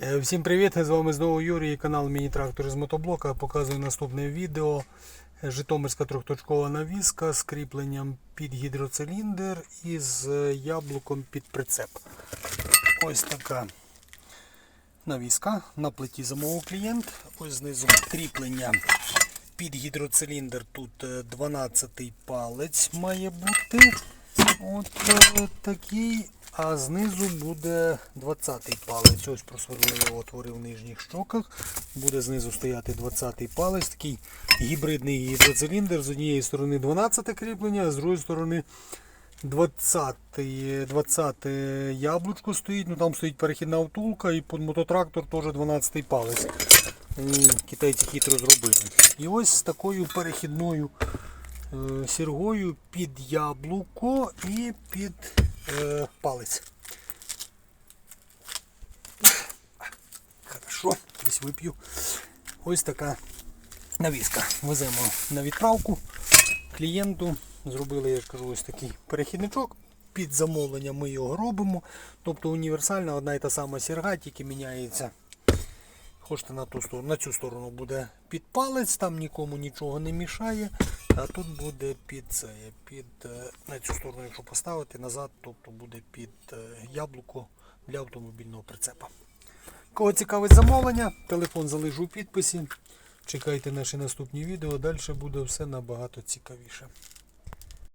Е, Всім привіт! З вами знову Юрій, канал Міні-трактор з мотоблока. Показую наступне відео. Е, Житомирська трьохточкова навіска з кріпленням під гідроциліндр і з е, яблуком під прицеп. Ось така навіска. На плиті замовив клієнт. Ось знизу кріплення під гідроциліндр. Тут 12 палець має бути. От такий. А знизу буде 20-й палець. Ось просверлили отвори в нижніх щоках. Буде знизу стояти 20-й палець. Такий гібридний гідроциліндр. З однієї сторони 12 кріплення, а з другої сторони 20 20 яблучко стоїть. Ну Там стоїть перехідна втулка і під мототрактор теж 12-й палець. Китайці хитро зробили. І ось з такою перехідною е, сіргою під яблуко і під е, палець. Хорошо, десь вип'ю. Ось така навіска. Веземо на відправку клієнту. Зробили, я ж кажу, ось такий перехідничок. Під замовлення ми його робимо. Тобто універсальна одна і та сама сірга, тільки міняється. Хочете на ту сторону, на цю сторону буде під палець, там нікому нічого не мішає. А тут буде під це, під е, на цю сторону, якщо поставити назад, тобто буде під е, яблуко для автомобільного прицепа. Кого цікавить замовлення, телефон залежу у підписі. Чекайте наші наступні відео, далі буде все набагато цікавіше.